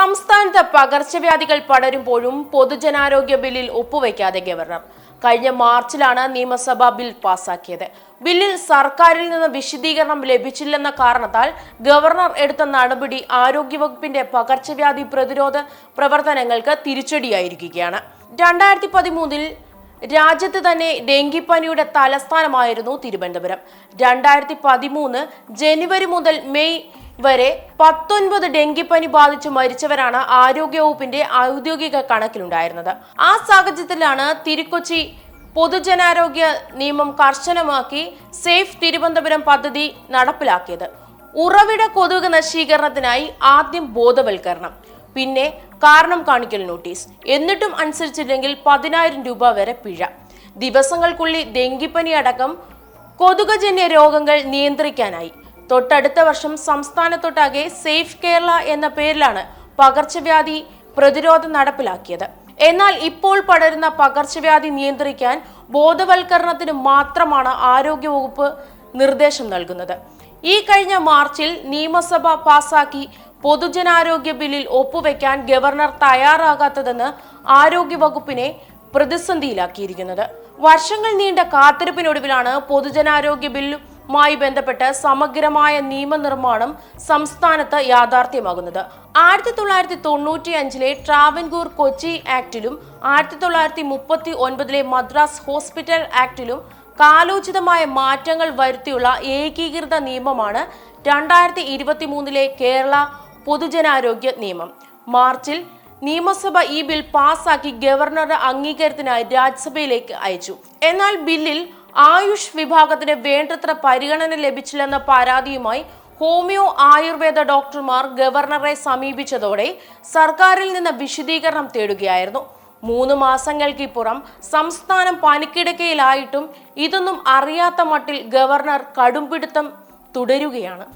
സംസ്ഥാനത്ത് പകർച്ചവ്യാധികൾ പടരുമ്പോഴും പൊതുജനാരോഗ്യ ബില്ലിൽ ഒപ്പുവെക്കാതെ ഗവർണർ. കഴിഞ്ഞ മാർച്ചിലാണ് നിയമസഭ ബിൽ പാസാക്കിയത്. ബില്ലിൽ സർക്കാരിൽ നിന്ന് വിശദീകരണം ലഭിച്ചില്ലെന്ന കാരണത്താൽ ഗവർണർ എടുത്ത നടപടി ആരോഗ്യവകുപ്പിന്റെ പകർച്ചവ്യാധി പ്രതിരോധ പ്രവർത്തനങ്ങൾക്ക് തിരിച്ചടിയായിരിക്കുകയാണ്. രണ്ടായിരത്തി പതിമൂന്നിൽ രാജ്യത്ത് തന്നെ ഡെങ്കിപ്പനിയുടെ തലസ്ഥാനമായിരുന്നു തിരുവനന്തപുരം. രണ്ടായിരത്തി പതിമൂന്ന് ജനുവരി മുതൽ മെയ് വരെ പത്തൊൻപത് ഡെങ്കിപ്പനി ബാധിച്ച് മരിച്ചവരാണ് ആരോഗ്യവകുപ്പിന്റെ ഔദ്യോഗിക കണക്കിലുണ്ടായിരുന്നത്. ആ സാഹചര്യത്തിലാണ് തിരുക്കൊച്ചി പൊതുജനാരോഗ്യ നിയമം കർശനമാക്കി സേഫ് തിരുവനന്തപുരം പദ്ധതി നടപ്പിലാക്കിയത്. ഉറവിട കൊതുക് നശീകരണത്തിനായി ആദ്യം ബോധവൽക്കരണം പിന്നെ കാരണം കാണിക്കൽ നോട്ടീസ് എന്നിട്ടും അനുസരിച്ചില്ലെങ്കിൽ പതിനായിരം രൂപ വരെ പിഴ. ദിവസങ്ങൾക്കുള്ളിൽ ഡെങ്കിപ്പനി അടക്കം കൊതുകജന്യ രോഗങ്ങൾ നിയന്ത്രിക്കാനായി തൊട്ടടുത്ത വർഷം സംസ്ഥാനത്തൊട്ടാകെ സേഫ് കേരള എന്ന പേരിലാണ് പകർച്ചവ്യാധി പ്രതിരോധം നടപ്പിലാക്കിയത്. എന്നാൽ ഇപ്പോൾ പടരുന്ന പകർച്ചവ്യാധി നിയന്ത്രിക്കാൻ ബോധവൽക്കരണത്തിന് മാത്രമാണ് ആരോഗ്യവകുപ്പ് നിർദ്ദേശം നൽകുന്നത്. ഈ കഴിഞ്ഞ മാർച്ചിൽ നിയമസഭ പാസാക്കി പൊതുജനാരോഗ്യ ബില്ലിൽ ഒപ്പുവെക്കാൻ ഗവർണർ തയ്യാറാകാത്തതെന്ന് ആരോഗ്യവകുപ്പിനെ പ്രതിസന്ധിയിലാക്കിയിരിക്കുന്നത്. വർഷങ്ങൾ നീണ്ട കാത്തിരിപ്പിനൊടുവിലാണ് പൊതുജനാരോഗ്യ ബില്ലുമായി ബന്ധപ്പെട്ട് സമഗ്രമായ നിയമനിർമ്മാണം സംസ്ഥാനത്ത് യാഥാർത്ഥ്യമാകുന്നത്. ആയിരത്തി തൊള്ളായിരത്തി തൊണ്ണൂറ്റി അഞ്ചിലെ ട്രാവൻകൂർ കൊച്ചി ആക്ടിലും ആയിരത്തി തൊള്ളായിരത്തി മുപ്പത്തി ഒൻപതിലെ മദ്രാസ് ഹോസ്പിറ്റൽ ആക്ടിലും കാലോചിതമായ മാറ്റങ്ങൾ വരുത്തിയുള്ള ഏകീകൃത നിയമമാണ് രണ്ടായിരത്തി ഇരുപത്തി മൂന്നിലെ കേരള പൊതുജനാരോഗ്യ നിയമം. മാർച്ചിൽ നിയമസഭ ഈ ബിൽ പാസാക്കി ഗവർണറുടെ അംഗീകാരത്തിനായി രാജ്യസഭയിലേക്ക് അയച്ചു. എന്നാൽ ബില്ലിൽ ആയുഷ് വിഭാഗത്തിന് വേണ്ടത്ര പരിഗണന ലഭിച്ചില്ലെന്ന പരാതിയുമായി ഹോമിയോ ആയുർവേദ ഡോക്ടർമാർ ഗവർണറെ സമീപിച്ചതോടെ സർക്കാരിൽ നിന്ന് വിശദീകരണം തേടുകയായിരുന്നു. മൂന്ന് മാസങ്ങൾക്കിപ്പുറം സംസ്ഥാനം പനിക്കിടക്കയിലായിട്ടും ഇതൊന്നും അറിയാത്ത മട്ടിൽ ഗവർണർ കടുംപിടുത്തം തുടരുകയാണ്.